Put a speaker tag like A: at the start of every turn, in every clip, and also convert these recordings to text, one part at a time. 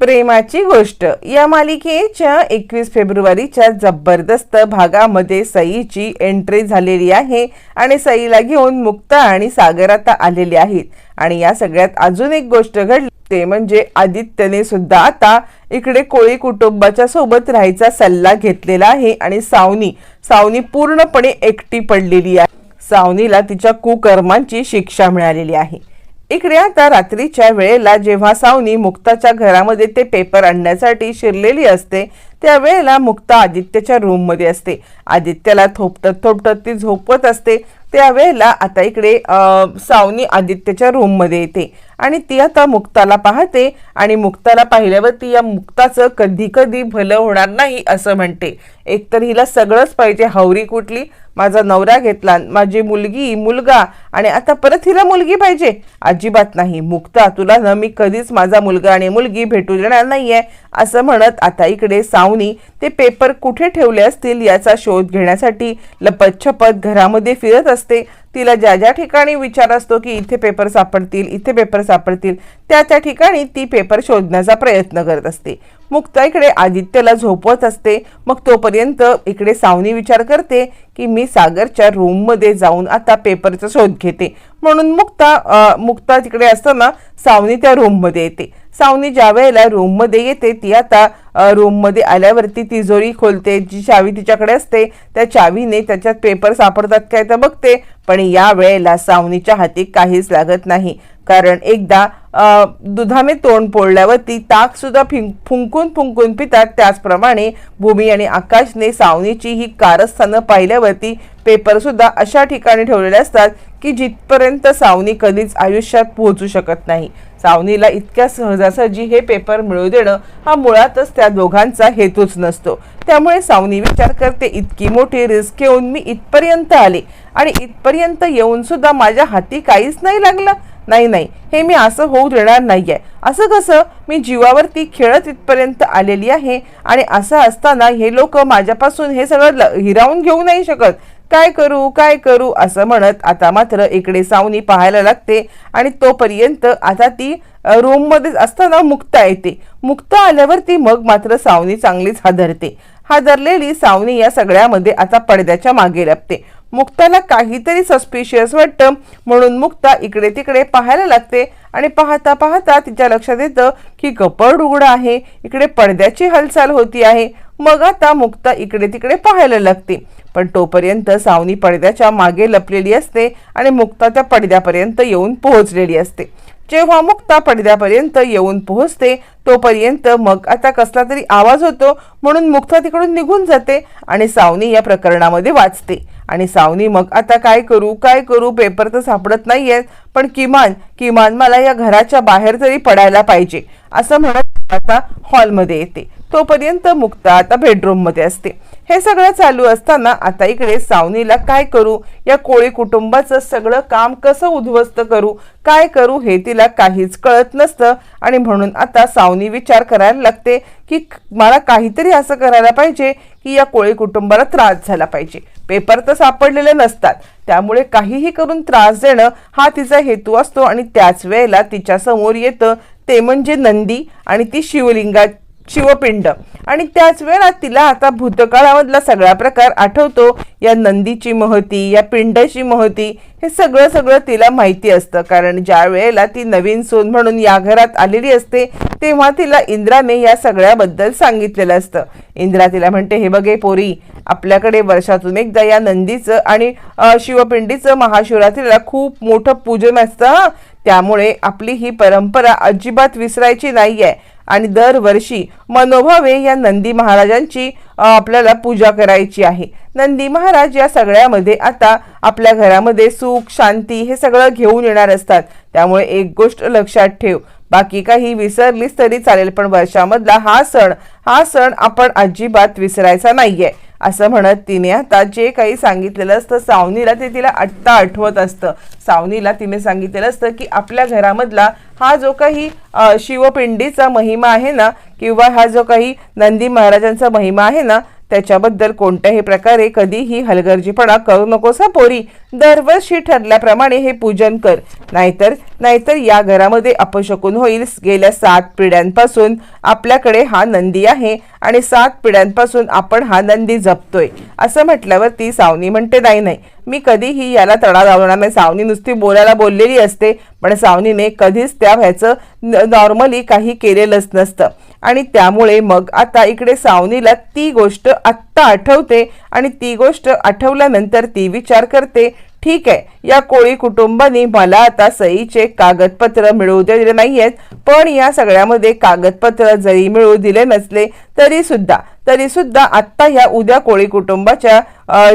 A: प्रेमाची गोष्ट. या मालिकेच्या एकवीस फेब्रुवारीच्या जबरदस्त भागामध्ये सईची एंट्री झालेली आहे आणि सईला घेऊन मुक्ता आणि सागर आता आलेले आहेत. आणि या सगळ्यात अजून एक गोष्ट घडली ते म्हणजे आदित्यने सुद्धा आता इकडे कोळी कुटुंबाच्या सोबत राहायचा सल्ला घेतलेला आहे आणि सावनी सावनी पूर्णपणे एकटी पडलेली आहे. सावनीला तिच्या कुकर्मांची शिक्षा मिळालेली आहे. इकडे आता रात्रीच्या वेळेला जेव्हा सावनी मुक्ताच्या घरामध्ये ते पेपर आणण्यासाठी शिरलेली असते त्यावेळेला मुक्ता आदित्यच्या रूममध्ये असते. आदित्यला थोपटत थोपटत ती झोपत असते. त्यावेळेला आता इकडे सावनी आदित्यच्या रूममध्ये येते. आणि ती आता मुक्ताला पाहते आणि मुक्ताला पाहिल्यावर ती या मुक्ताचं कधी कधी भलं होणार नाही असं म्हणते. एकतर हिला सगळंच पाहिजे हावरी कुठली? माझा नवरा घेतला माझी मुलगी मुलगा आणि आता परत हिला मुलगी पाहिजे. अजिबात नाही. मुक्ता तुला ना मी कधीच माझा मुलगा आणि मुलगी भेटू देणार नाहीये असं म्हणत आता इकडे सावनी ते पेपर कुठे ठेवले असतील याचा शोध घेण्यासाठी लपतछपत घरामध्ये फिरत असते. they तिला ज्या ज्या ठिकाणी विचार असतो की इथे पेपर सापडतील इथे पेपर सापडतील त्या त्या ठिकाणी ती पेपर शोधण्याचा प्रयत्न करत असते. मुक्ता इकडे आदित्यला झोपवत असते. मग तोपर्यंत इकडे सावनी विचार करते की मी सागरच्या रूममध्ये जाऊन आता पेपरचा शोध घेते. म्हणून मुक्ता मुक्ता तिकडे असताना सावनी त्या रूममध्ये येते. सावनी ज्या वेळेला रूममध्ये येते ती आता रूममध्ये आल्यावरती तिजोरी खोलते जी चावी तिच्याकडे असते त्या चावीने त्याच्यात पेपर सापडतात काय तर बघते. पण या वेळेला सावनीच्या हाती काहीच लागत नाही. कारण एकदा दुधाने तोंड पोळल्यावरती ताक सुद्धा फिं फुंकून फुंकून पितात. त्याचप्रमाणे भूमी आणि आकाशने सावनीची ही कारस्थानं पाहिल्यावरती पेपर सुद्धा अशा ठिकाणी ठेवलेले असतात की जिथपर्यंत सावनी कधीच आयुष्यात पोहोचू शकत नाही. सावनीला इतक्या सहजासहजी हे पेपर मिळू देणं हा मुळातच त्या दोघांचा हेतूच नसतो. त्यामुळे सावनी विचार करते इतकी मोठी रिस्क घेऊन मी इथपर्यंत आले आणि इथपर्यंत येऊन सुद्धा माझ्या हाती काहीच नाही लागलं? नाही नाही हे मी असं होऊ देणार नाही आहे असं कसं? मी जीवावरती खेळत इथपर्यंत आलेली आहे आणि असं असताना हे लोक माझ्यापासून हे सगळं ल- हिरावून घेऊ नाही शकत. काय करू काय करू असं म्हणत आता मात्र इकडे सावनी पाहायला लागते आणि तोपर्यंत आता ती रूममध्येच असताना मुक्ता येते. मुक्ता आल्यावरती मग मात्र सावनी चांगलीच हादरते. हादरलेली सावनी या सगळ्यामध्ये आता पडद्याच्या मागे लपते. मुक्ताला काहीतरी सस्पिशियस वाटतं म्हणून मुक्ता इकडे तिकडे पाहायला लागते आणि पाहता पाहता तिच्या लक्षात येतं की कपड उघड आहे इकडे पडद्याची हालचाल होती आहे. मग आता मुक्ता इकडे तिकडे पाहायला लागते. पण तोपर्यंत सावनी पडद्याच्या मागे लपलेली असते आणि मुक्ता त्या पडद्यापर्यंत येऊन पोहोचलेली असते. जेव्हा मुक्ता पडद्यापर्यंत येऊन पोहोचते तोपर्यंत मग आता कसला तरी आवाज होतो म्हणून मुक्ता तिकडून निघून जाते आणि सावनी या प्रकरणामध्ये वाचते. आणि सावनी मग आता काय करू काय करू पेपर तर सापडत नाहीये पण किमान किमान मला या घराच्या बाहेर तरी पडायला पाहिजे असं म्हणत आता हॉलमध्ये येते. तोपर्यंत मुक्ता आता बेडरूममध्ये असते. हे सगळं चालू असताना आता इकडे सावनीला काय करू? या कोळी कुटुंबाचं सगळं काम कसं उद्ध्वस्त करू? काय करू हे तिला काहीच कळत नसतं. आणि म्हणून आता सावनी विचार करायला लागते की मला काहीतरी असं करायला पाहिजे की या कोळी कुटुंबाला त्रास झाला पाहिजे. पेपर तर सापडलेले नसतात. त्यामुळे काहीही करून त्रास देणं हा तिचा हेतू असतो आणि त्याच वेळेला तिच्यासमोर येतं ते म्हणजे नंदी आणि ती शिवलिंगा शिवपिंड. आणि त्याच वेळा तिला आता भूतकाळामधला सगळा प्रकार आठवतो. या नंदीची महती या पिंडाची महती हे सगळं सगळं तिला माहिती असतं. कारण ज्या वेळेला ती नवीन सून म्हणून या घरात आलेली असते तेव्हा तिला इंद्राने या सगळ्याबद्दल सांगितलेलं असतं. इंद्रा तिला म्हणते हे बघे पोरी आपल्याकडे वर्षातून एकदा या नंदीचं आणि शिवपिंडीचं महाशिवरात्रीला खूप मोठं पूजन असतं त्यामुळे आपली ही परंपरा अजिबात विसरायची नाही आहे आणि दरवर्षी मनोभावे या नंदी महाराजांची आपल्याला पूजा करायची आहे. नंदी महाराज या सगळ्यामध्ये आता आपल्या घरामध्ये सुख शांती हे सगळं घेऊन येणार असतात. त्यामुळे एक गोष्ट लक्षात ठेव. बाकी काही विसरलीस तरी चालेल पण वर्षामधला हा सण हा सण आपण अजिबात विसरायचा नाहीये. असं म्हणत तिने. आता जे काही सांगितलेलं असतं सावनीला ते तिला आत्ता आठवत असतं. सावनीला तिने सांगितलेलं असतं की आपल्या घरामधला हा जो काही शिवपिंडीचा महिमा आहे ना किंवा हा जो काही नंदी महाराजांचा महिमा आहे ना त्याच्याबद्दल कोणत्याही प्रकारे कधीही हलगर्जीपणा करू नकोस हा पोरी. दरवर्षी ठरल्याप्रमाणे हे पूजन कर. नाहीतर नाहीतर या घरामध्ये अपशकून होईल. गेल्या सात पिढ्यांपासून आपल्याकडे हा नंदी आहे आणि सात पिढ्यांपासून आपण हा नंदी जपतोय. असं म्हटल्यावर ती सावनी म्हणते नाही नाही. मी कधीही याला तडा लावणार नाही. सावनी नुसती बोलायला बोललेली असते. पण सावनीने कधीच त्या व्हायचं नॉर्मली काही केलेलंच नसतं. आणि त्यामुळे मग आता इकडे सावनीला ती गोष्ट आत्ता आठवते आणि ती गोष्ट आठवल्यानंतर ती विचार करते ठीक आहे या कोळी कुटुंबाने मला आता सईचे कागदपत्र मिळवू दिले नाही आहेत पण या सगळ्यामध्ये कागदपत्र जरी मिळवू दिले नसले तरी सुद्धा तरी सुद्धा आत्ता ह्या उद्या कोळी कुटुंबाच्या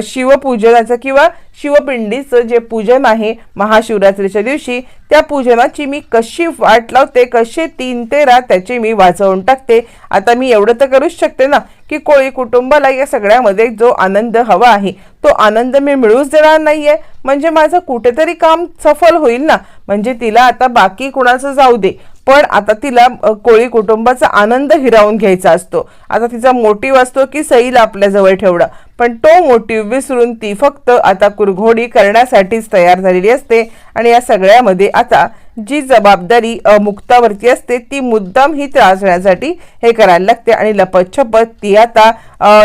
A: शिवपूजनाचं किंवा शिवपिंडीचं जे पूजन आहे महाशिवरात्रीच्या दिवशी त्या पूजनाची मी कशी वाट लावते कसे तीन तेरा त्याची मी वाचवून टाकते आता मी एवढं तर करूच शकते ना की कोळी कुटुंबाला या सगळ्यामध्ये जो आनंद हवा आहे तो आनंद मी मिळूच देणार नाही आहे म्हणजे माझं कुठेतरी काम सफल होईल ना. म्हणजे तिला आता बाकी कुणाचं जाऊ दे. पण आता तिला कोळी कुटुंबाचा आनंद हिरावून घ्यायचा असतो. आता तिचा मोटिव्ह असतो की सईला आपल्याजवळ ठेवणं. पण तो मोटिव्ह विसरून ती फक्त आता कुरघोडी करण्यासाठीच तयार झालेली असते. आणि या सगळ्यामध्ये आता जी जबाबदारी मुक्तावरती असते ती मुद्दाम ही त्रासण्यासाठी हे करायला लागते. आणि लपतछपत ती आता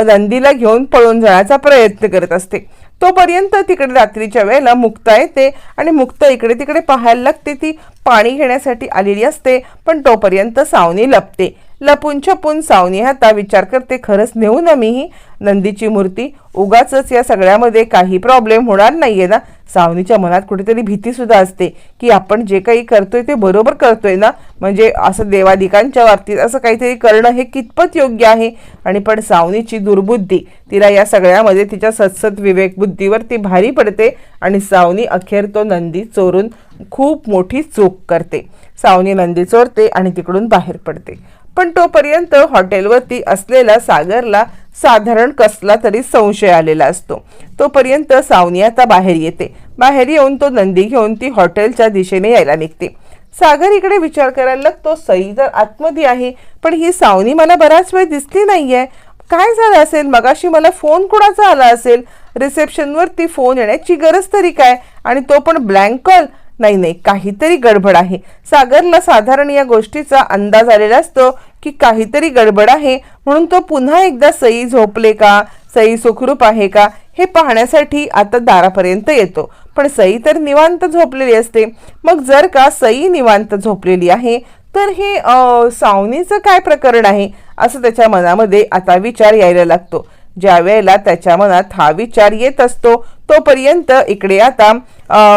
A: नंदीला घेऊन पळून जाण्याचा प्रयत्न करत असते. तोपर्यंत तिकडे रात्रीच्या वेळेला मुक्ता येते आणि मुक्ता इकडे तिकडे पाहायला लागते. ती पाणी घेण्यासाठी आलेली असते पण तोपर्यंत सावनी लपते. लपून छपून सावनी हाता विचार करते खरंच नेऊ ना मीही? नंदीची मूर्ती? उगाच या सगळ्यामध्ये काही प्रॉब्लेम होणार नाहीये ना? सावनीच्या मनात कुठेतरी भीती सुद्धा असते की आपण जे काही करतोय ते बरोबर करतोय ना? म्हणजे असं देवादिकांच्या बाबतीत असं काहीतरी करणं हे कितपत योग्य आहे? आणि पण सावनीची दुर्बुद्धी तिला या सगळ्यामध्ये तिच्या सत्सत विवेकबुद्धीवर ती भारी पडते आणि सावनी अखेर तो नंदी चोरून खूप मोठी चूक करते. सावनी नंदी चोरते आणि तिकडून बाहेर पडते. पण तोपर्यंत हॉटेलवरती असलेला सागरला साधारण कसला तरी संशय आलेला असतो. तोपर्यंत सावनी आता बाहेर येते. बाहेर येऊन तो नंदी घेऊन ती हॉटेलच्या दिशेने यायला निघते. सागर इकडे विचार करायला लागतो सई तर आतमध्ये आहे पण ही सावनी मला बराच वेळ दिसली आहे काय झालं असेल? मगाशी मला फोन कोणाचा आला असेल? रिसेप्शनवरती फोन येण्याची गरज तरी काय? आणि तो पण ब्लँक कॉल. नाही नाही काहीतरी गडबड आहे. सागरला साधारण या गोष्टीचा अंदाज आलेला असतो की काहीतरी गडबड आहे म्हणून तो पुन्हा एकदा सई झोपले का? सई सुखरूप आहे का? हे पाहण्यासाठी आता दारापर्यंत येतो. पण सई तर निवांत झोपलेली असते. मग जर का सई निवांत झोपलेली आहे तर हे सावनीचं काय प्रकरण आहे? असं त्याच्या मनामध्ये आता विचार यायला लागतो. ज्या वेळेला त्याच्या मनात हा विचार येत असतो तोपर्यंत इकडे आता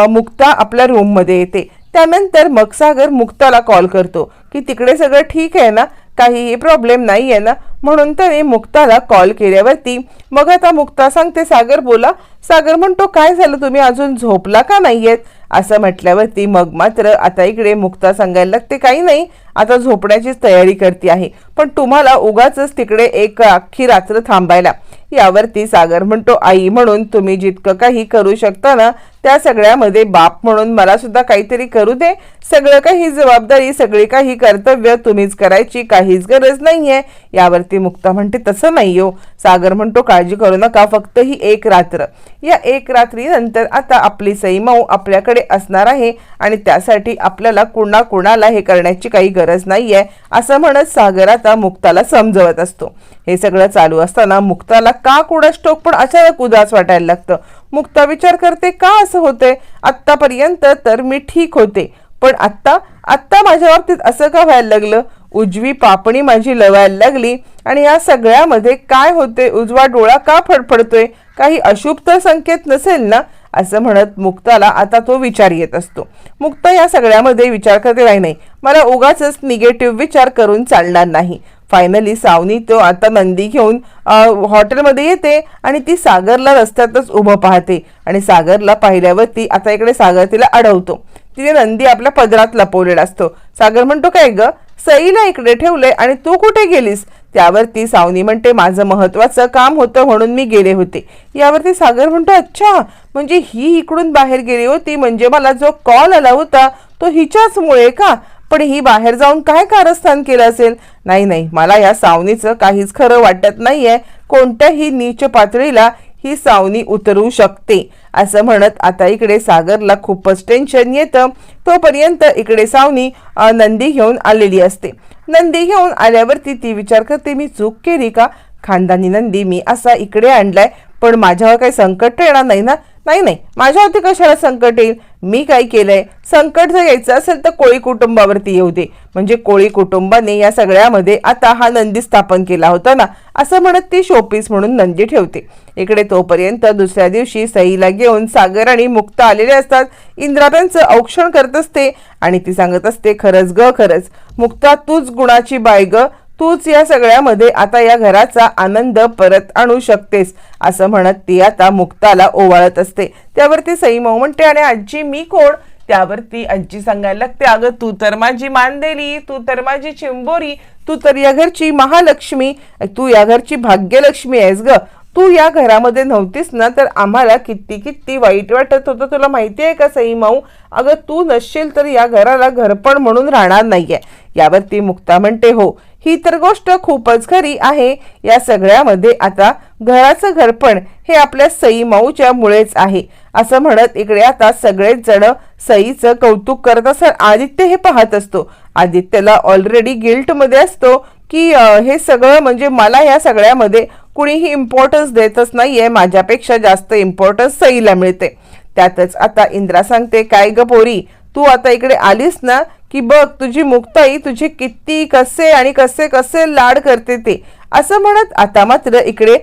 A: मुक्ता आपल्या रूममध्ये येते. त्यानंतर मग सागर मुक्ताला कॉल करतो की तिकडे सगळं ठीक आहे ना? काहीही प्रॉब्लेम नाही आहे ना? म्हणून त्याने मुक्ताला कॉल केल्यावरती मग आता मुक्ता सांगते सागर बोला सागर म्हणतो काय झालं? तुम्ही अजून झोपला का नाही आहेत असं म्हटल्यावरती मग मात्र आता इकडे मुक्ता सांगायला लागते काही नाही आता झोपण्याचीच तयारी करते आहे. पण तुम्हाला उगाच तिकडे एक अख्खी रात्र थांबायला यावरती सागर म्हणतो आई म्हणून तुम्ही जितकं काही करू शकता ना त्या सगळ्यामध्ये बाप म्हणून मला सुद्धा काहीतरी करू दे. सगळं काही जबाबदारी सगळी काही कर्तव्य तुम्हीच करायची काहीच गरज नाहीये. यावरती मुक्ता म्हणते तसं नाही हो. सागर म्हणतो काळजी करू नका फक्त ही एक रात्र. या एक रात्रीनंतर आता आपली सईमाऊ आपल्याकडे असणार आहे आणि त्यासाठी आपल्याला कुणा कुणाला हे करण्याची काही गरज नाहीये असं म्हणत सागर आता मुक्ताला समजवत असतो. हे सगळं चालू असताना मुक्ताला का कुणास टोक पण अचानक उदास वाटायला लागतं. मुक्ता विचार करते का असं होते आत्तापर्यंत तर मी ठीक होते. पण आत्ता आत्ता माझ्या बाबतीत असं का व्हायला लागलं? उजवी पापणी माझी लवायला लागली आणि या सगळ्यामध्ये काय होते उजवा डोळा का फडफडतोय? काही अशुभ तर संकेत नसेल ना? असं म्हणत मुक्ताला आता तो विचार येत असतो. मुक्ता या सगळ्यामध्ये विचार करते नाही नाही. मला उगाच निगेटिव्ह विचार करून चालणार नाही. फायनली सावनी तो आता नंदी घेऊन हॉटेलमध्ये येते आणि ती सागरला रस्त्यातच उभं पाहते. आणि सागरला पाहिल्यावरती आता इकडे सागर तिला अडवतो. तिने नंदी आपल्या पदरात लपवलेला असतो. सागर म्हणतो काय ग? सईला इकडे ठेवलंय आणि तू कुठे गेलीस? त्यावरती सावनी म्हणते माझं महत्वाचं काम होतं म्हणून मी गेले होते. यावरती सागर म्हणतो अच्छा म्हणजे ही इकडून बाहेर गेली होती म्हणजे मला जो कॉल आला होता तो हिच्याचमुळे का? पण ही बाहेर जाऊन काय कारस्थान केलं असेल? नाही नाही. मला या सावनीचं काहीच खरं वाटत नाहीये. कोणत्याही नीच पातळीला ही सावनी उतरू शकते असं म्हणत आता इकडे सागरला खूपच टेन्शन येतं. तोपर्यंत इकडे सावनी नंदी घेऊन आलेली असते. नंदी घेऊन आल्यावरती ती विचार करते मी चूक केली का? खानदानी नंदी मी असा इकडे आणलाय पण माझ्यावर काही संकट येणार नाही ना? नाही नाही. माझ्यावरती कशाला संकट येईल? मी काय केलंय? संकट जर यायचं असेल तर कोळी कुटुंबावरती येऊ दे. म्हणजे कोळी कुटुंबाने या सगळ्यामध्ये आता हा नंदी स्थापन केला होता ना असं म्हणत ती शोपीस म्हणून नंदी ठेवते. इकडे तोपर्यंत दुसऱ्या दिवशी सईला घेऊन सागर आणि मुक्त आलेले असतात. इंद्रा त्यांचं औक्षण करत असते आणि ती सांगत असते खरंच ग खरंच. मुक्ता तूच गुणाची बाय ग. तूच या सगळ्यामध्ये आता या घराचा आनंद परत आणू शकतेस असं म्हणत ती आता मुक्ताला ओवाळत असते. त्यावरती सई मऊ म्हणते आणि आजी मी कोण? त्यावरती आजी सांगायला लागते अगं तू तर माझी मानदेली तू तर माझी चिंबोरी तू तर या घरची महालक्ष्मी तू या घरची भाग्यलक्ष्मी आहेस ग. तू या घरामध्ये नव्हतीस ना तर आम्हाला किती किती वाईट वाटत होतं तुला माहिती आहे का सई माऊ? अगं तू नसशील तर या घराला घरपण म्हणून राहणार नाहीये. यावरती मुक्ता म्हणते हो ही तर गोष्ट खूपच खरी आहे. या सगळ्यामध्ये आता घराचं घरपण हे आपल्या सई माऊच्या मुळेच आहे. असं म्हणत इकडे आता सगळेच जण सईचं कौतुक करत असत. आदित्य हे पाहत असतो. आदित्यला ऑलरेडी गिल्टमध्ये असतो की हे सगळं म्हणजे मला या सगळ्यामध्ये कुणीही इम्पॉर्टन्स देतच नाहीये. माझ्यापेक्षा जास्त इम्पॉर्टन्स सईला मिळते. त्यातच आता इंद्रा सांगते काय ग पोरी तू आता इकडे आलीस ना? की बघ तुझी मुक्ताई तुझे किती कसे आणि कसे कसे लाड करते ते. असं म्हणत आता मात्र इकडे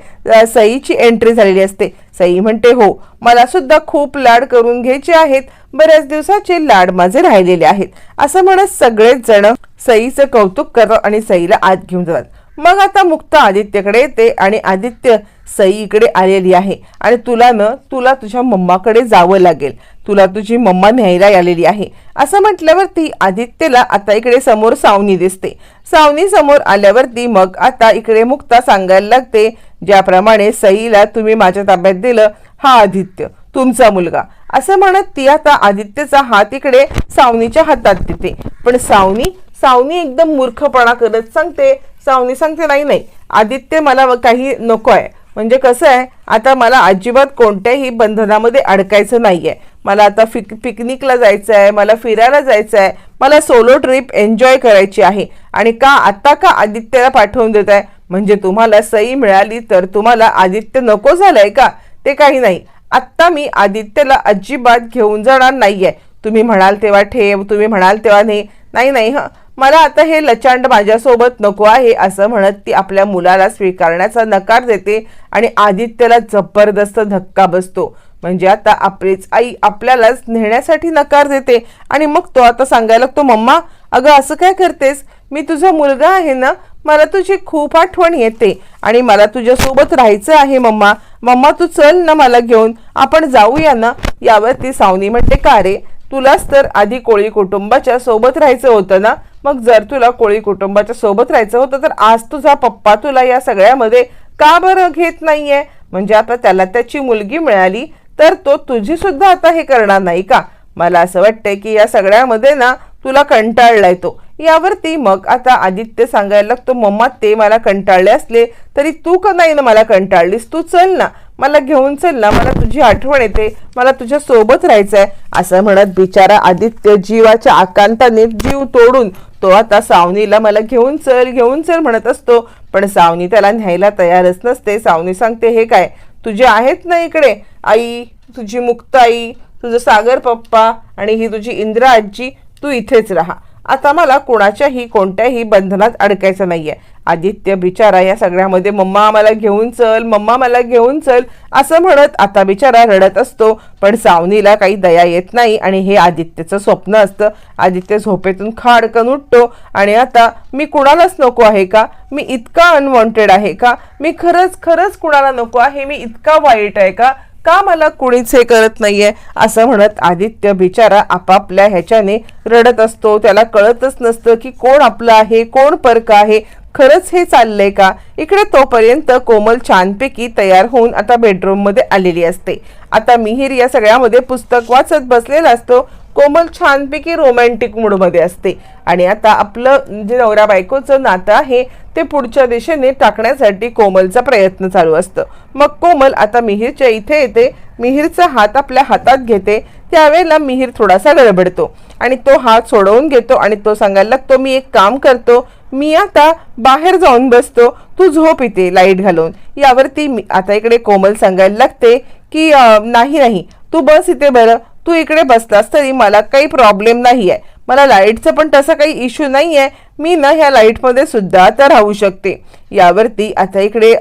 A: सईची एंट्री झालेली असते. सई म्हणते हो मला सुद्धा खूप लाड करून घ्यायचे आहेत. बऱ्याच दिवसाचे लाड माझे राहिलेले आहेत. असं म्हणत सगळेच जण सईचं कौतुक करतात आणि सईला आत घेऊन जातात. मग आता मुक्ता आदित्यकडे येते आणि आदित्य सई इकडे आलेली आहे. आणि तुला न तुला तुझ्या मम्माकडे जावं लागेल. तुला तुझी मम्मा न्यायला आलेली आहे. असं म्हटल्यावरती आदित्यला आता इकडे समोर सावनी दिसते. सावनी समोर आल्यावरती मग आता इकडे मुक्ता सांगायला लागते ज्याप्रमाणे सईला तुम्ही माझ्या ताब्यात दिलं. हा आदित्य तुमचा मुलगा. असं म्हणत ती आता आदित्यचा हात इकडे सावनीच्या हातात देते. पण सावनी सावनी एकदम मूर्खपणा करत सांगते. सावनी सांगते नाही नाही. आदित्य मला व- काही नको आहे म्हणजे कसं आहे आता मला अजिबात कोणत्याही बंधनामध्ये अडकायचं नाही आहे मला आता फिक पिकनिकला जायचं आहे मला फिरायला जायचं आहे मला सोलो ट्रिप एन्जॉय करायची आहे. आणि का आत्ता का आदित्यला पाठवून देत आहे? म्हणजे तुम्हाला सई मिळाली तर तुम्हाला आदित्य नको झालंय का? ते काही नाही. आत्ता मी आदित्यला अजिबात घेऊन जाणार नाही आहे तुम्ही म्हणाल तेव्हा ठेव तुम्ही म्हणाल तेव्हा नाही नाही नाही हं. मला आता हे लचांड माझ्यासोबत नको आहे असं म्हणत ती आपल्या मुलाला स्वीकारण्याचा नकार देते आणि आदित्यला जबरदस्त धक्का बसतो. म्हणजे आता आपलीच आई आपल्यालाच नेण्यासाठी नकार देते आणि मग तो आता सांगायला लागतो मम्मा अगं असं काय करतेस? मी तुझा मुलगा आहे ना? मला तुझी खूप आठवण येते आणि मला तुझ्यासोबत राहायचं आहे मम्मा. मम्मा तू चल ना मला घेऊन. आपण जाऊया ना? यावर ती सावनी म्हणते का रे? तुलाच तर आधी कोळी कुटुंबाच्या सोबत राहायचं होतं ना? मग जर तुला कोळी कुटुंबाच्या सोबत राहायचं होतं तर आज तुझा पप्पा तुला या सगळ्यामध्ये का बरं घेत नाहीये? म्हणजे आता त्याला त्याची मुलगी मिळाली तर तो तुझी सुद्धा आता हे करणार नाही का? मला असं वाटतंय की या सगळ्यामध्ये ना तुला कंटाळलाय तो. यावरती मग आता आदित्य सांगायला लागतो मम्मा ते मला कंटाळले असले तरी तू का नाही ना मला कंटाळलीस? तू चल ना. मला घेऊन चल ना मला तुझी आठवण येते मला तुझ्या सोबत राहायचंय. असं म्हणत बिचारा आदित्य जीवाच्या आकांताने जीव तोडून तो आता सावनीला मला घेऊन चल घेऊन चल म्हणत असतो. पण सावनी त्याला न्यायला तयारच नसते. सावनी सांगते हे काय तुझे आहेत ना इकडे? आई तुझी मुक्त आई तुझं सागर पप्पा आणि ही तुझी इंद्रा आजी तू इथेच राहा. आता मला कोणाच्याही कोणत्याही बंधनात अडकायचं नाहीये. आदित्य बिचारा या सगळ्यामध्ये मम्मा मला घेऊन चल मम्मा मला घेऊन चल असं म्हणत आता बिचारा रडत असतो. पण सावनीला काही दया येत नाही आणि हे आदित्यचं स्वप्न असतं. आदित्य झोपेतून खाडकन उठतो आणि आता मी कुणालाच नको आहे का? मी इतका अनवॉन्टेड आहे का? मी खरंच खरंच कुणाला नको आहे? मी इतका वाईट आहे का? का मला कुणीच हे करत नाहीये? असं म्हणत आदित्य बिचारा आपापल्या ह्याच्याने रडत असतो. त्याला कळतच नसतं की कोण आपलं आहे कोण परक आहे. खरंच हे चाललंय का? इकडे तोपर्यंत कोमल छानपैकी तयार होऊन आता बेडरूममध्ये आलेली असते. आता मिहीर या सगळ्यामध्ये पुस्तक वाचत बसलेला असतो. कोमल छानपैकी रोमॅन्टिक मूडमध्ये असते. आणि आता आपलं जे नवरा बायकोचं नातं आहे ते पुढच्या दिशेने टाकण्यासाठी कोमलचा प्रयत्न चालू असतं. मग कोमल आता मिहीरच्या इथे येते. मिहीरचा हात आपल्या हातात घेते. त्यावेळेला मिहीर थोडासा गडबडतो. आणि तो हात सोडवून घेतो आणि तो सांगायला लागतो मी एक काम करतो. मी आता बाहेर जाऊन बसतो. तू झोप इथे लाइट घालून. यावरती मी आता इकडे कोमल सांगायला लागते की नाही नाही. तू बस इथे बरं. तू इकडे बसलास तरी मला काही प्रॉब्लेम नाही आहे मला लाईटचं पण तसा काही इश्यू नाही आहे मी ना ह्या लाईटमध्ये सुद्धा आता राहू शकते. यावरती आता इकडे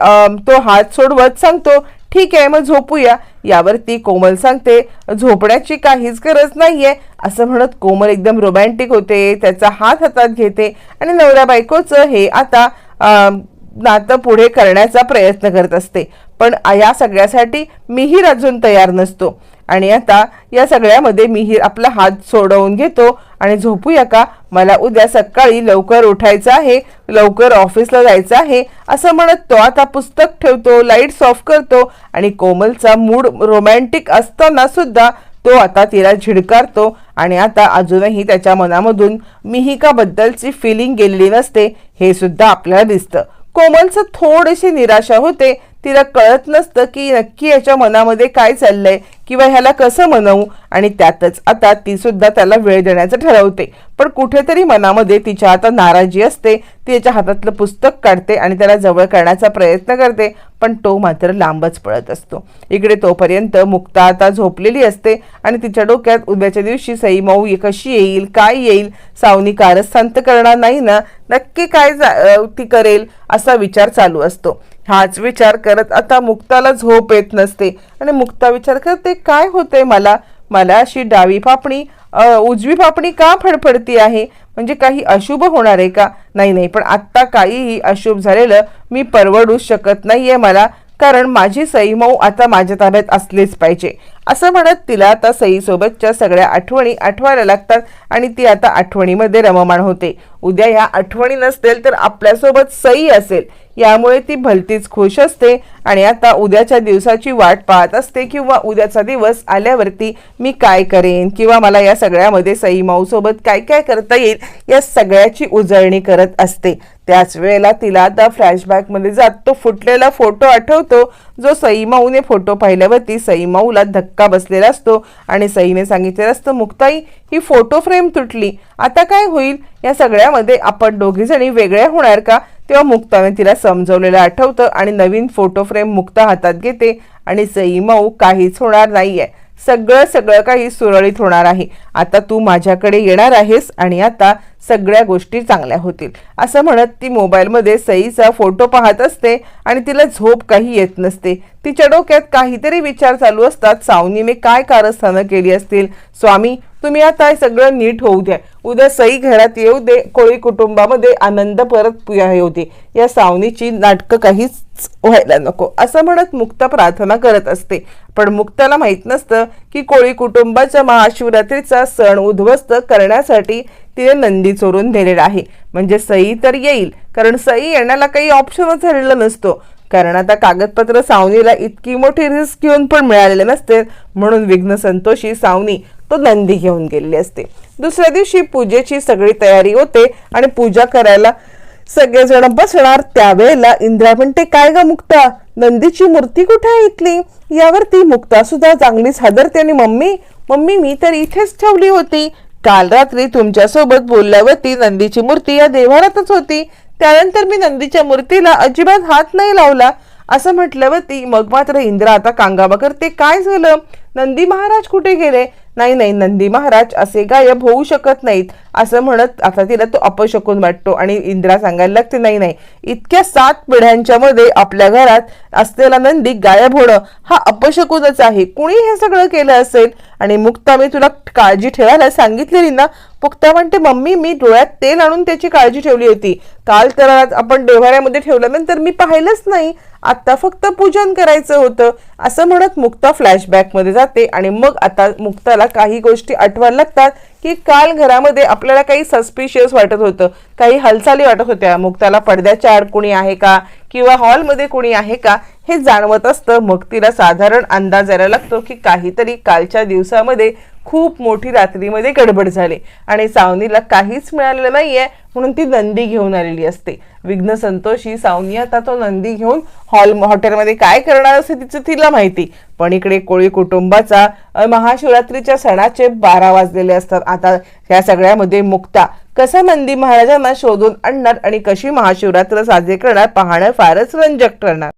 A: तो हात सोडवत सांगतो. ठीक आहे मग झोपूया. यावरती कोमल सांगते झोपण्याची काहीच गरज नाहीये. असं म्हणत कोमल एकदम रोमॅन्टिक होते त्याचा हात हातात घेते आणि नवरा बायकोचं हे आता नातं पुढे करण्याचा प्रयत्न करत असते. पण या सगळ्यासाठी मीही अजून तयार नसतो. आणि आता या सगळ्यामध्ये मीही आपला हात सोडवून घेतो आणि झोपूया का? मला उद्या सकाळी लवकर उठायचं आहे लवकर ऑफिसला जायचं आहे असं म्हणत तो आता पुस्तक ठेवतो लाईट्स ऑफ करतो आणि कोमलचा मूड रोमॅन्टिक असताना सुद्धा तो आता तिला झिडकारतो. आणि आता अजूनही त्याच्या मनामधून मिहिकाबद्दलची फिलिंग गेलेली नसते हे सुद्धा आपल्याला दिसतं. कोमलचं थोडीशी निराशा होते तिला कळत नसतं की नक्की याच्या मनामध्ये काय चाललंय किंवा ह्याला कसं म्हणवू आणि त्यातच आता ती सुद्धा त्याला वेळ देण्याचं ठरवते. पण कुठेतरी मनामध्ये तिच्या आता नाराजी असते ती याच्या हातातलं पुस्तक काढते आणि त्याला जवळ करण्याचा प्रयत्न करते पण तो मात्र लांबच पळत असतो. इकडे तोपर्यंत मुक्ता आता झोपलेली असते आणि तिच्या डोक्यात उद्याच्या दिवशी सई मऊ कशी येईल काय येईल सावनी कारस्थांत करणार नाही ना नक्की काय जा- ती करेल असा विचार चालू असतो. हाच विचार करत आता मुक्ताला झोप येत नसते. आणि मुक्ता विचार करते काय होतंय मला? मला अशी डावी पापणी उजवी पापणी का फडफडती आहे? म्हणजे काही अशुभ होणार आहे का? नाही नाही पण आत्ता काहीही अशुभ झालेलं मी परवडूच शकत नाही आहे मला. कारण माझी सईमऊ आता माझ्या ताब्यात असलीच पाहिजे. असं म्हणत तिला आता सईसोबतच्या सगळ्या आठवणी आठवायला लागतात आणि ती आता आठवणीमध्ये रममाण होते. उद्या ह्या आठवणी नसतील तर आपल्यासोबत सई असेल. यामुळे ती भलतीच खुश असते आणि आता उद्याच्या दिवसाची वाट पाहत असते किंवा उद्याचा दिवस आल्यावरती मी काय करेन किंवा मला या सगळ्यामध्ये सई माऊसोबत काय काय करता येईल या सगळ्याची उजळणी करत असते. त्याच वेळेला तिला आता फ्लॅशबॅकमध्ये जात तो फुटलेला फोटो आठवतो जो सई माऊने फोटो पाहिल्यावरती सई माऊला धक्का बसलेला असतो आणि सईने सांगितलेलं असतं मुक्ताई ही फोटो फ्रेम तुटली. आता काय होईल? या सगळ्यामध्ये आपण दोघीजणी वेगळ्या होणार का? तेव्हा मुक्ताने तिला समजवलेलं आठवतं आणि नवीन फोटो फ्रेम मुक्ता हातात घेते आणि सई माऊ काहीच होणार नाही आहे सगळं सगळं काही सुरळीत होणार आहे. आता तू माझ्याकडे येणार आहेस आणि आता सगळ्या गोष्टी चांगल्या होतील. असं म्हणत ती मोबाईलमध्ये सईचा फोटो पाहत असते आणि तिला झोप काही येत नसते. तिच्या डोक्यात काहीतरी विचार चालू असतात. सावनीने काय कारस्थानं केली असतील? स्वामी तुम्ही आता हे सगळं नीट होऊ द्या. उद्या सई घरात येऊ दे. कोळी कुटुंबामध्ये आनंद परत पुया येऊ दे या सावनीची नाटकं काहीच व्हायला नको. असं म्हणत मुक्ता प्रार्थना करत असते. पण मुक्ताला माहीत नसतं की कोळी कुटुंबाच्या महाशिवरात्रीचा सण उद्ध्वस्त करण्यासाठी तिने नंदी चोरून दिलेला आहे. म्हणजे सई तर येईल कारण सई येण्याला काही ऑप्शनच झालेला नसतो. कारण आता कागदपत्र सावनीला इतकी मोठी रिस्क घेऊन पण मिळालेले नसते. म्हणून विघ्न संतोषी सावनी तो नंदी घेऊन गेलेली असते. दुसऱ्या दिवशी पूजेची सगळी तयारी होते आणि पूजा करायला सगळेजण बसणार. त्यावेळेला इंद्रा म्हणते काय ग मुक्ता? नंदीची मूर्ती कुठे आहे इथली? यावरती मुक्ता सुद्धा चांगलीच हादरते आणि मम्मी मम्मी मी तर इथेच ठेवली होती. काल रात्री तुमच्यासोबत बोलल्यावरती नंदीची मूर्ती या देव्हारातच होती. त्यानंतर मी नंदीच्या मूर्तीला अजिबात हात नाही लावला. असं म्हटलं ती मग मात्र इंद्रा आता कांगावा करते काय झालं? नंदी महाराज कुठे गेले? नाही नाही नंदी महाराज असे गायब होऊ शकत नाहीत असं म्हणत आता तिला तो अपशकून वाटतो आणि इंद्रा सांगायला लागते नाही नाही इतक्या सात पिढ्यांच्या मध्ये आपल्या घरात असलेला नंदी गायब होणं हा अपशकूनच आहे. कुणी हे सगळं केलं असेल? आणि मुक्ता मी तुला काळजी ठेवायला सांगितलेली ना? मुक्ता म्हणते मम्मी मी डोळ्यात तेल आणून त्याची काळजी ठेवली होती. काल तर आपण देव्हाऱ्यामध्ये ठेवल्यानंतर मी पाहिलंच नाही. आत्ता फक्त पूजन करायचं होतं. असं म्हणत मुक्ता फ्लॅशबॅकमध्ये जाते आणि मग आता मुक्ताला काही गोष्टी आठवायला लागतात की काल घरामध्ये आपल्याला काही सस्पिशियस वाटत होतं. काही हालचाली वाटत होत्या. मुक्ताला पडद्याच्या आड कुणी आहे का? किंवा हॉलमध्ये कुणी आहे का? हे जाणवत असतं. मग तिला साधारण अंदाज यायला लागतो की काहीतरी कालच्या दिवसामध्ये खूप मोठी रात्रीमध्ये गडबड झाली. आणि सावनीला काहीच मिळालेलं नाहीये म्हणून ती नंदी घेऊन आलेली असते. विघ्न संतोषी सावनी आता तो नंदी घेऊन हॉल हॉटेलमध्ये काय करणार असते तिचं तिला माहिती. पण इकडे कोळी कुटुंबाचा महाशिवरात्रीच्या सणाचे बारा वाजलेले असतात. आता या सगळ्यामध्ये मुक्ता कसा नंदी महाराजांना शोधून आणणार आणि कशी महाशिवरात्र साजरी करणार पाहणं फारच रंजक ठरणार.